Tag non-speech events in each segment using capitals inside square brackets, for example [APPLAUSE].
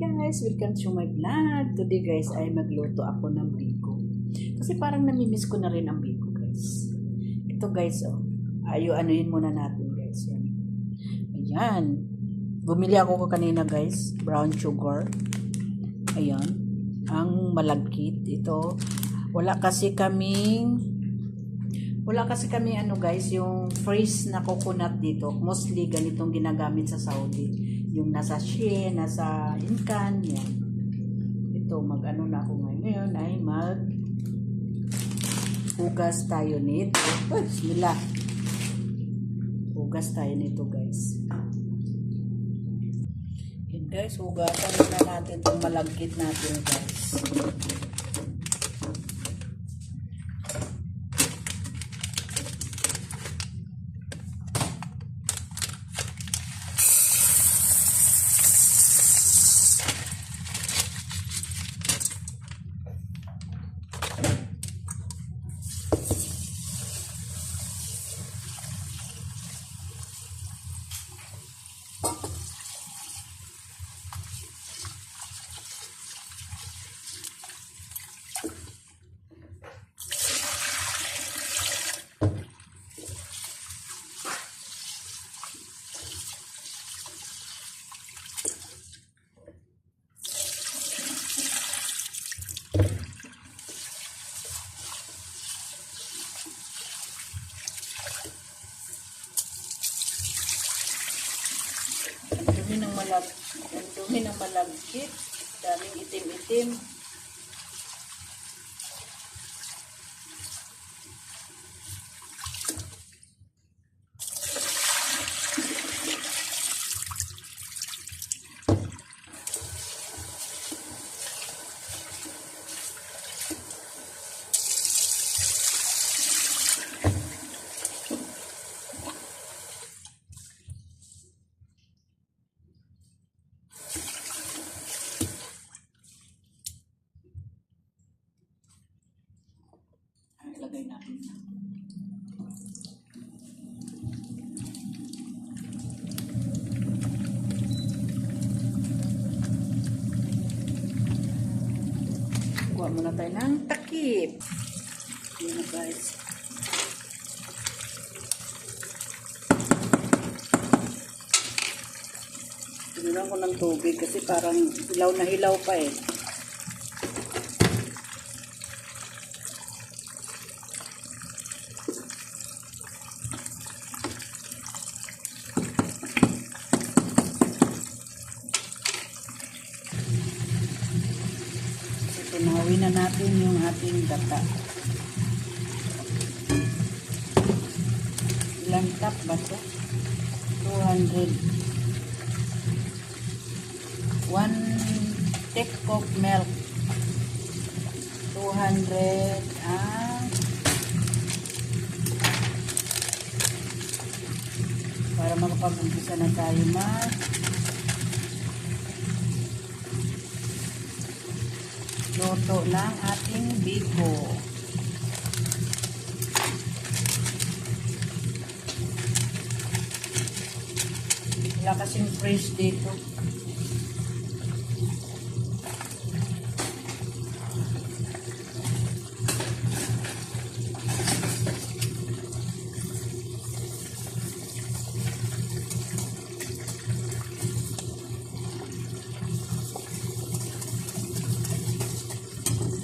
guys! Welcome to my vlog. Today guys ay magluto ako ng biko. Kasi parang namimiss ko na rin ang biko guys. Ito guys oh. Ayo anuhin muna natin guys. Yan. Ayan. Bumili ako ko kanina guys. Brown sugar. Ayan. Ang malagkit. Ito. Wala kasi kaming wala kasi kami ano guys, yung freeze na coconut dito. Mostly ganitong ginagamit sa Saudi. Yung nasa Shein, nasa Incan, yan. Ito, mag-ano na ako ngayon. Ngayon ay mag hugas tayo nito. Uy, bismillah. Hugas tayo nito guys. Yan guys, hugasan na natin itong malagkit natin guys. Ang dumi ng malag dumi ng malagkit. Daming itim-itim. Muna tayo ng takip. Yun na guys. Tinulang ko ng tubig kasi parang hilaw na hilaw pa eh. So, tunawin na natin yung data. Ilang cup ba ito? 200. One thick of milk. 200 ang para makapag-umpisa na tayo mag luto ng ating biko. Wala kasing fresh dito.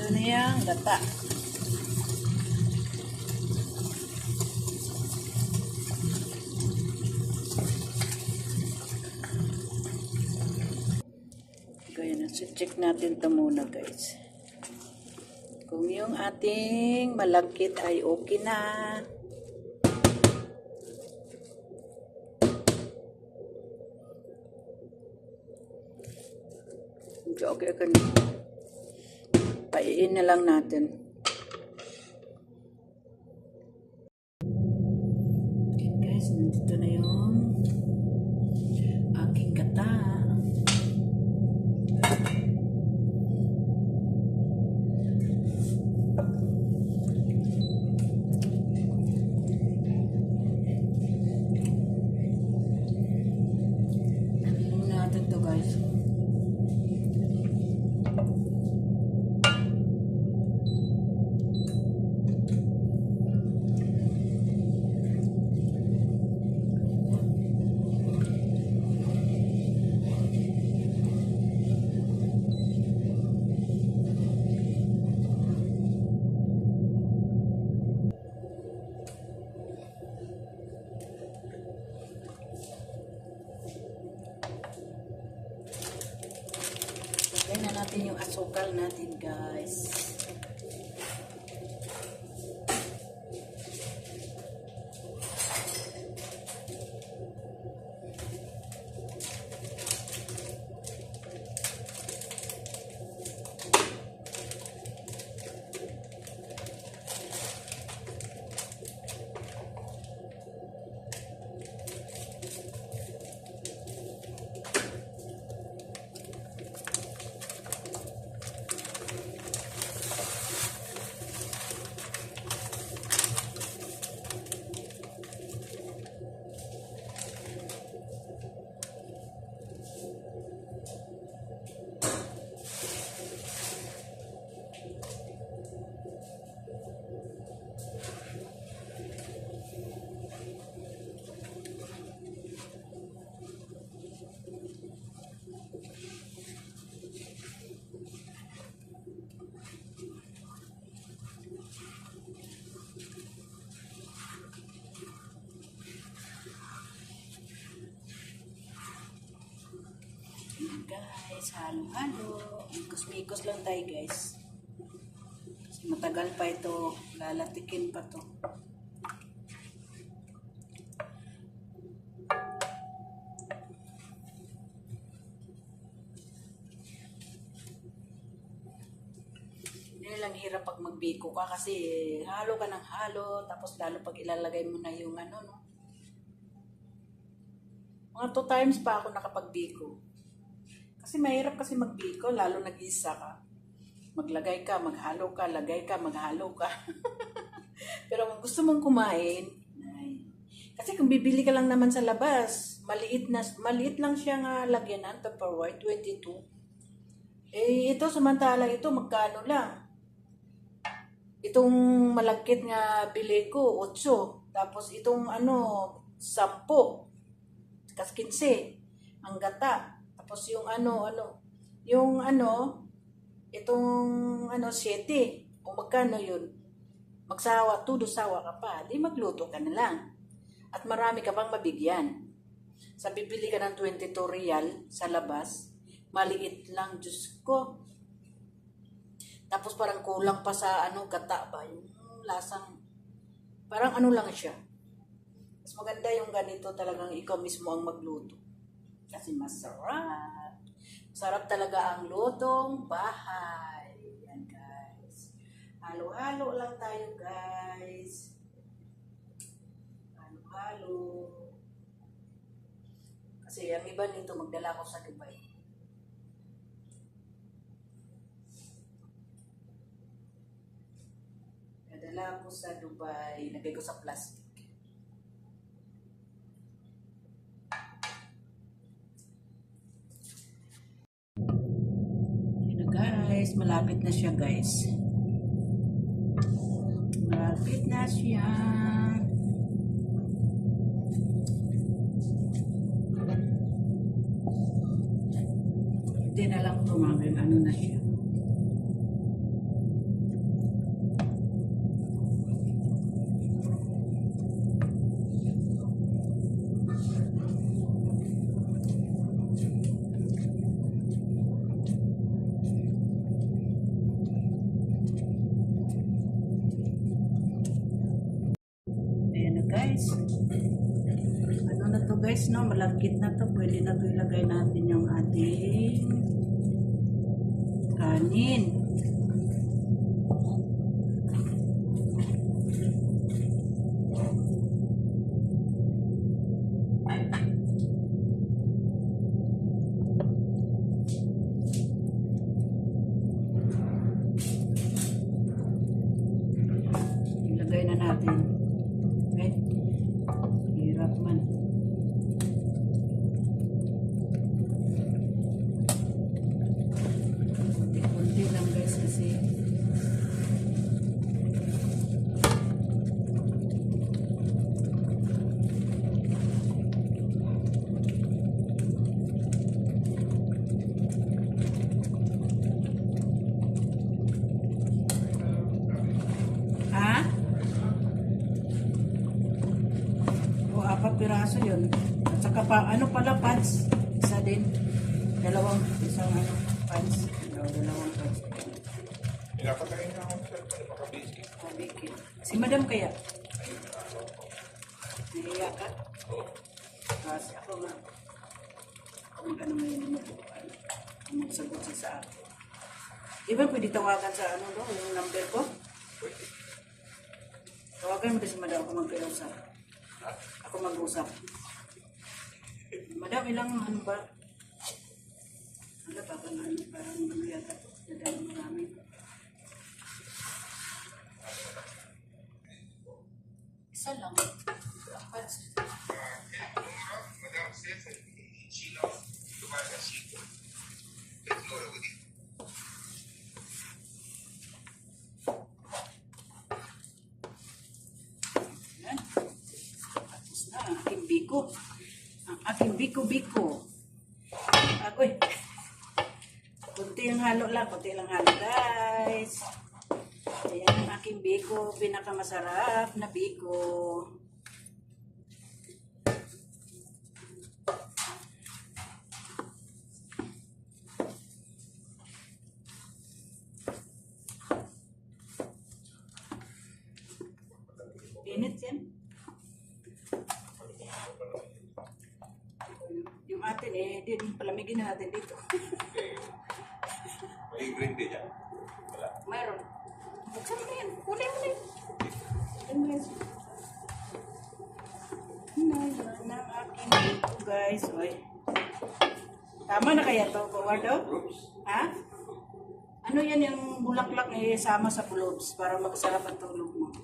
Ito na yung gata. Kaya na, check natin ito muna guys. Kung yung ating malagkit ay okay na. Medyo okay ka na. Paiin na lang natin. Asukal natin guys. Ayan, guys, halo-halo. Mikos-mikos lang tayo guys. Kasi matagal pa ito. Lalatikin pa to. Yan lang hirap pag magbiko ka kasi halo ka ng halo tapos lalo pag ilalagay mo na yung ano no. Mga two times pa ako nakapagbiko. Kasi mahirap kasi magbiko, lalo nag-isa ka. Maglagay ka, maghalo ka, lagay ka, maghalo ka. [LAUGHS] Pero kung gusto mong kumain, ay, kasi kung bibili ka lang naman sa labas, maliit na maliit lang siya nga lagyanan, Tupperware 22. Eh ito samantala ito magkano lang? Itong malagkit nga bili ko 8. Tapos itong ano 10. Kas 15. Ang gata. Tapos yung ano, ano, yung ano, itong ano, 7. O magkano yun? Magsawa, tudo sawa ka pa. Di magluto ka na lang. At marami ka pang mabigyan. Sa bibili ka ng 22 real sa labas, maliit lang, Diyos ko. Tapos parang kulang pa sa ano, gata ba? Yung lasang, parang ano lang siya. Mas maganda yung ganito talagang ikaw mismo ang magluto. Kasi masarap. Masarap talaga ang lutong bahay. Yan guys. Halo-halo lang tayo guys. Halo-halo. Kasi ang iba nito magdala ko sa Dubai. Nadala ko sa Dubai. Lagay ko sa plastic. Guys, malapit na siya guys. Malapit na siya. Hindi na lang tumamig, ano na siya. Ayan na guys. Ano na to guys, no? Malagkit ilagay natin yung ating kanin. Ilagay na natin. Okay? Hirap man. Kunti lang guys kasi Ha? O, piraso yun. At saka pa, ano pala, pants? Isa din. Dalawang, isang ano, pants. Dalawa. dalawang cards. Pinapatayin na ako sa busy. Pabikit. Si madam kaya? Nahiya ka? Oo. Kasi ako nga. Ako mag-ano ngayon mo. Magsagot siya sa akin. Di ba pwede tawagan sa ano no, yung number ko? Pwede. Tawagan mo din si madam ako mag-usap. Ha? Ako mag-usap. Madam, ilang ano ba? Ano ba ba ano? Parang ano yata. Nadami marami. Isa lang. Dapat. Madam Cesar, Sheila, Tumaga, Chico. Let's go with it. Yan. Tapos na, ang aking biko. Ang aking biko-biko. Agoy. Kunti ang halo lang, kunti lang halo guys. Ayan ang aking biko, pinakamasarap na biko. Init yan. Yung atin eh, din palamigin natin dito. [LAUGHS] May green day dyan. Wala. Mayroon. Buksan mo yan. Kunin mo na yan. Kunin mo yan. Ang aking biko guys. Oy. Tama na kaya to, Eduardo? Groups. Ha? Ano yan yung bulaklak na isama sa pulots para magsarap ang tulog mo? [LAUGHS]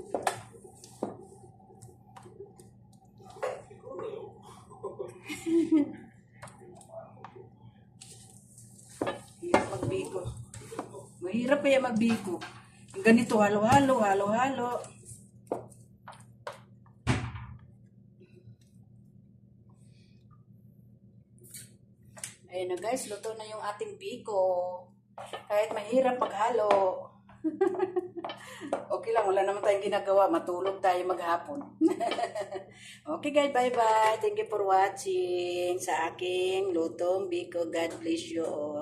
Hirap magbiko. Mahirap pa yan magbiko. Ganito, halo-halo, halo-halo. Ayun na guys, luto na yung ating biko. Kahit mahirap paghalo. [LAUGHS] okay lang, wala naman tayong ginagawa. Matulog tayo maghapon. [LAUGHS] okay guys, bye-bye. Thank you for watching sa aking lutong biko. God bless you all.